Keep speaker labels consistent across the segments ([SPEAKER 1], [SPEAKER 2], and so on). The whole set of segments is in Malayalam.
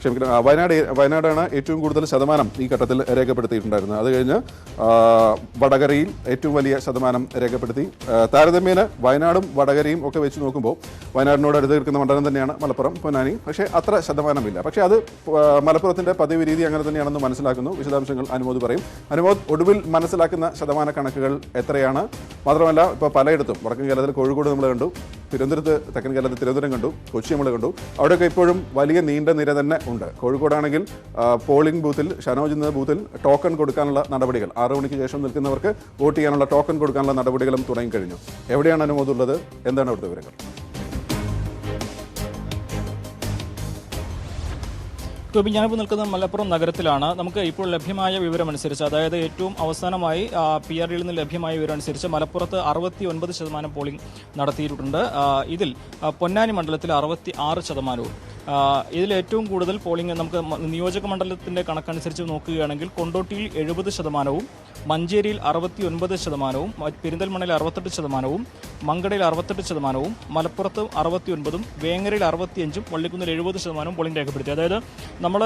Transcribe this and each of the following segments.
[SPEAKER 1] ക്ഷമിക്കണം. വയനാട് വയനാടാണ് ഏറ്റവും കൂടുതൽ ശതമാനം ഈ ഘട്ടത്തിൽ രേഖപ്പെടുത്തിയിട്ടുണ്ടായിരുന്നത്. അത് കഴിഞ്ഞ് വടകരയിൽ ഏറ്റവും വലിയ ശതമാനം രേഖപ്പെടുത്തി. താരതമ്യേന വയനാടും വടകരയും ഒക്കെ വെച്ച് നോക്കുമ്പോൾ വയനാടിനോട് അടുത്ത് നിൽക്കുന്ന മണ്ഡലം തന്നെയാണ് മലപ്പുറം പൊന്നാനി. പക്ഷേ അത്ര ശതമാനമില്ല. പക്ഷേ അത് മലപ്പുറത്തിന്റെ പതിവ് രീതി അങ്ങനെ തന്നെയാണെന്ന് മനസ്സിലാക്കുന്നു. വിശദാംശങ്ങൾ അനുമോദ് പറയും. അനുമോദ് ഒടുവിൽ മനസ്സിലാക്കുന്ന ശതമാന കണക്കുകൾ എത്രയാണ്? മാത്രമല്ല ഇപ്പോൾ പലയിടത്തും വടക്കൻ കേരളത്തിൽ കോഴിക്കോട് നമ്മൾ കണ്ടു തിരുവനന്തപുരത്ത് തെക്കൻ കേരളത്തിൽ തിരുവനന്തപുരം കണ്ടു കൊച്ചി നമ്മൾ കണ്ടു. അവിടെയൊക്കെ ഇപ്പോഴും വലിയ നീണ്ട നിര തന്നെ ഉണ്ട്. കോഴിക്കോടാണെങ്കിൽ പോളിംഗ് ബൂത്തിൽ ഷനോജ് എന്ന ബൂത്തിൽ ടോക്കൺ കൊടുക്കാനുള്ള നടപടികൾ. ആറു മണിക്ക് ശേഷം നിൽക്കുന്നവർക്ക് വോട്ട് ചെയ്യാനുള്ള ടോക്കൺ കൊടുക്കാനുള്ള നടപടികളും തുടങ്ങി കഴിഞ്ഞു. എവിടെയാണ് ഉള്ളത്? എന്താണ് അവിടുത്തെ വിവരങ്ങൾ?
[SPEAKER 2] ഗോപി ഞാനിപ്പോൾ നിൽക്കുന്നത് മലപ്പുറം നഗരത്തിലാണ്. നമുക്ക് ഇപ്പോൾ ലഭ്യമായ വിവരമനുസരിച്ച് അതായത് ഏറ്റവും അവസാനമായി പി ആർ ഡിയിൽ നിന്ന് ലഭ്യമായ വിവരമനുസരിച്ച് മലപ്പുറത്ത് അറുപത്തി ഒൻപത് ശതമാനം പോളിംഗ് നടത്തിയിട്ടുണ്ട്. ഇതിൽ പൊന്നാനി മണ്ഡലത്തിൽ അറുപത്തി ആറ് ശതമാനവും ഏറ്റവും കൂടുതൽ പോളിംഗ് നമുക്ക് നിയോജക മണ്ഡലത്തിന്റെ കണക്കനുസരിച്ച് നോക്കുകയാണെങ്കിൽ കൊണ്ടോട്ടിയിൽ എഴുപത് ശതമാനവും മഞ്ചേരിയിൽ അറുപത്തി ഒൻപത് ശതമാനവും പെരിന്തൽമണ്ണയിൽ അറുപത്തെട്ട് ശതമാനവും മങ്കടയിൽ അറുപത്തെട്ട് ശതമാനവും മലപ്പുറത്ത് അറുപത്തി ഒൻപതും വേങ്ങരയിൽ അറുപത്തിയഞ്ചും വള്ളിക്കുന്നിൽ എഴുപത് ശതമാനവും പോളിംഗ് രേഖപ്പെടുത്തി. അതായത് നമ്മൾ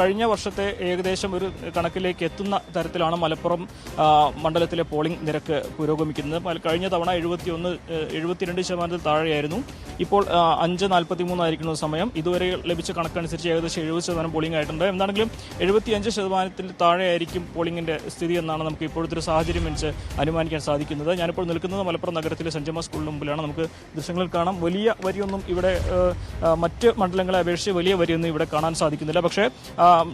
[SPEAKER 2] കഴിഞ്ഞ വർഷത്തെ ഏകദേശം ഒരു കണക്കിലേക്ക് എത്തുന്ന തരത്തിലാണ് മലപ്പുറം മണ്ഡലത്തിലെ പോളിംഗ് നിരക്ക് പുരോഗമിക്കുന്നത്. കഴിഞ്ഞ തവണ എഴുപത്തി ഒന്ന് എഴുപത്തിരണ്ട് ശതമാനത്തിൽ താഴെയായിരുന്നു. ഇപ്പോൾ അഞ്ച് നാൽപ്പത്തി മൂന്നായിരിക്കുന്ന സമയം ഇതുവരെ ലഭിച്ച കണക്കനുസരിച്ച് ഏകദേശം എഴുപത് ശതമാനം പോളിംഗ് ആയിട്ടുണ്ട്. എന്താണെങ്കിലും എഴുപത്തിയഞ്ച് ശതമാനത്തിന് താഴെയായിരിക്കും പോളിംഗിന്റെ സ്ഥിതി എന്നാണ് നമുക്ക് ഇപ്പോഴത്തെ ഒരു സാഹചര്യം വെച്ച് അനുമാനിക്കാൻ സാധിക്കുന്നത്. ഞാനിപ്പോൾ നിൽക്കുന്നത് മലപ്പുറം നഗരത്തിലെ സെഞ്ചമ്മ സ്കൂളിന് മുമ്പിലാണ്. നമുക്ക് ദൃശ്യങ്ങളിൽ കാണാം. വലിയ വരിയൊന്നും ഇവിടെ മറ്റ് മണ്ഡലങ്ങളെ അപേക്ഷിച്ച് വലിയ വരിയൊന്നും ഇവിടെ കാണാൻ സാധിക്കുന്നില്ല. പക്ഷേ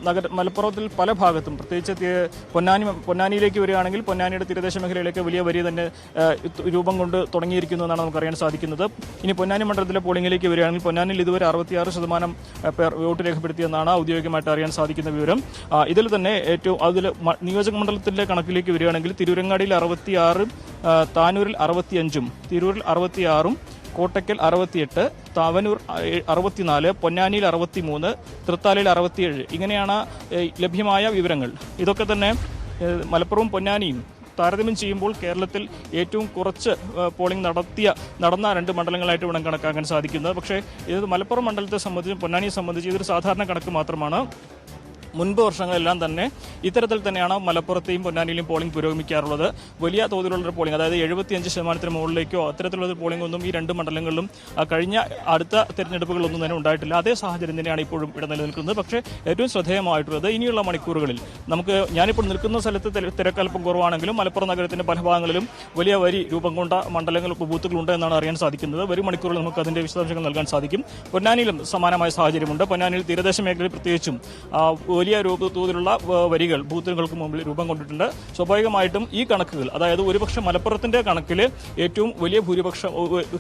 [SPEAKER 2] നഗര മലപ്പുറത്തിൽ പല ഭാഗത്തും പ്രത്യേകിച്ച് പൊന്നാനി പൊന്നാനിയിലേക്ക് വരികയാണെങ്കിൽ പൊന്നാനിയുടെ തീരദേശ മേഖലയിലേക്ക് വലിയ വരി തന്നെ രൂപം കൊണ്ട് തുടങ്ങിയിരിക്കുന്നു എന്നാണ് നമുക്ക് അറിയാൻ സാധിക്കുന്നത്. ഇനി പൊന്നാനി മണ്ഡലത്തിലെ പോളിംഗിലേക്ക് വരികയാണെങ്കിൽ പൊന്നാനിയിൽ ഇതുവരെ അറുപത്തിയാറ് ശതമാനം പേർ വോട്ട് രേഖപ്പെടുത്തിയെന്നാണ് ഔദ്യോഗികമായിട്ട് അറിയാൻ സാധിക്കുന്ന വിവരം. ഇതിൽ തന്നെ ഏറ്റവും അതിൽ നിയോജക മണ്ഡലത്തിലെ കണക്കിലേക്ക് വരികയാണെങ്കിൽ തിരൂരങ്ങാടിയിൽ അറുപത്തിയാറും താനൂരിൽ അറുപത്തിയഞ്ചും തിരൂരിൽ അറുപത്തിയാറും കോട്ടയ്ക്കൽ അറുപത്തിയെട്ട് തവനൂർ അറുപത്തിനാല് പൊന്നാനിയിൽ അറുപത്തിമൂന്ന് തൃത്താലയിൽ അറുപത്തിയേഴ്. ഇങ്ങനെയാണ് ലഭ്യമായ വിവരങ്ങൾ. ഇതൊക്കെ തന്നെ മലപ്പുറവും പൊന്നാനിയും താരതമ്യം ചെയ്യുമ്പോൾ കേരളത്തിൽ ഏറ്റവും കുറച്ച് പോളിംഗ് നടത്തിയ നടന്ന രണ്ട് മണ്ഡലങ്ങളായിട്ട് വേണം കണക്കാക്കാൻ സാധിക്കുന്നത്. പക്ഷേ ഇത് മലപ്പുറം മണ്ഡലത്തെ സംബന്ധിച്ച് പൊന്നാനിയെ സംബന്ധിച്ച് ഇതൊരു സാധാരണ കണക്ക് മാത്രമാണ്. മുൻപ് വർഷങ്ങളെല്ലാം തന്നെ ഇത്തരത്തിൽ തന്നെയാണ് മലപ്പുറത്തെയും പൊന്നാനിയിലും പോളിംഗ് പുരോഗമിക്കാറുള്ളത്. വലിയ തോതിലുള്ള പോളിംഗ് അതായത് എഴുപത്തിയഞ്ച് ശതമാനത്തിന് മുകളിലേക്കോ അത്തരത്തിലുള്ള പോളിംഗ് ഒന്നും ഈ രണ്ട് മണ്ഡലങ്ങളിലും കഴിഞ്ഞ അടുത്ത തെരഞ്ഞെടുപ്പുകളൊന്നും തന്നെ ഉണ്ടായിട്ടില്ല. അതേ സാഹചര്യം തന്നെയാണ് ഇപ്പോഴും ഇവിടെ നിലനിൽക്കുന്നത്. പക്ഷേ ഏറ്റവും ശ്രദ്ധേയമായിട്ടുള്ളത് ഇനിയുള്ള മണിക്കൂറുകളിൽ നമുക്ക് ഞാനിപ്പോൾ നിൽക്കുന്ന സ്ഥലത്ത് തിര- തിരക്കൽപ്പം കുറവാണെങ്കിലും മലപ്പുറം നഗരത്തിന്റെ പല ഭാഗങ്ങളിലും വലിയ വരി രൂപം കൊണ്ട മണ്ഡലങ്ങൾ ബൂത്തുകളുണ്ട് എന്നാണ് അറിയാൻ സാധിക്കുന്നത്. വരും മണിക്കൂറിൽ നമുക്ക് അതിന്റെ വിശദാംശങ്ങൾ നൽകാൻ സാധിക്കും. പൊന്നാനിയിലും സമാനമായ സാഹചര്യമുണ്ട്. പൊന്നാനിയിൽ തീരദേശ മേഖലയിൽ പ്രത്യേകിച്ചും വലിയ തോതിലുള്ള വരികൾ ബൂത്തുകൾക്ക് മുമ്പിൽ രൂപം കൊണ്ടിട്ടുണ്ട്. സ്വാഭാവികമായിട്ടും ഈ കണക്കുകൾ അതായത് ഒരുപക്ഷെ മലപ്പുറത്തിന്റെ കണക്കിൽ ഏറ്റവും വലിയ ഭൂരിപക്ഷം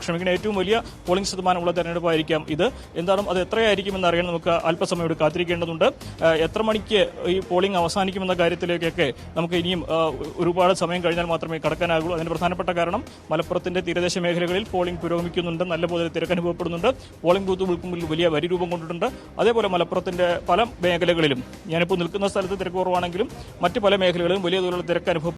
[SPEAKER 2] ക്ഷമിക്കണം ഏറ്റവും വലിയ പോളിംഗ് ശതമാനമുള്ള തെരഞ്ഞെടുപ്പായിരിക്കാം ഇത്. എന്താണ് അത് എത്രയായിരിക്കുമെന്ന് അറിയാൻ നമുക്ക് അല്പസമയം ഇവിടെ കാത്തിരിക്കേണ്ടതുണ്ട് എത്ര മണിക്ക് ഈ പോളിംഗ് അവസാനിക്കുമെന്ന കാര്യത്തിലേക്കൊക്കെ നമുക്ക് ഇനിയും ഒരുപാട് സമയം കഴിഞ്ഞാൽ മാത്രമേ കടക്കാനാകൂ അതിന് പ്രധാനപ്പെട്ട കാരണം മലപ്പുറത്തിന്റെ തീരദേശ മേഖലകളിൽ പോളിംഗ് പുരോഗമിക്കുന്നുണ്ട്. നല്ലപോലെ തിരക്ക് അനുഭവപ്പെടുന്നുണ്ട്. പോളിംഗ് ബൂത്തുകൾക്ക് മുമ്പിൽ വലിയ വരി രൂപം കൊണ്ടിട്ടുണ്ട്. അതേപോലെ മലപ്പുറത്തിന്റെ പല മേഖലകളിലും ഞാനിപ്പോൾ നിൽക്കുന്ന സ്ഥലത്ത് തിരക്ക് കുറവാണെങ്കിലും മറ്റ് പല മേഖലകളിലും വലിയ തോതിലുള്ള തിരക്ക് അനുഭവം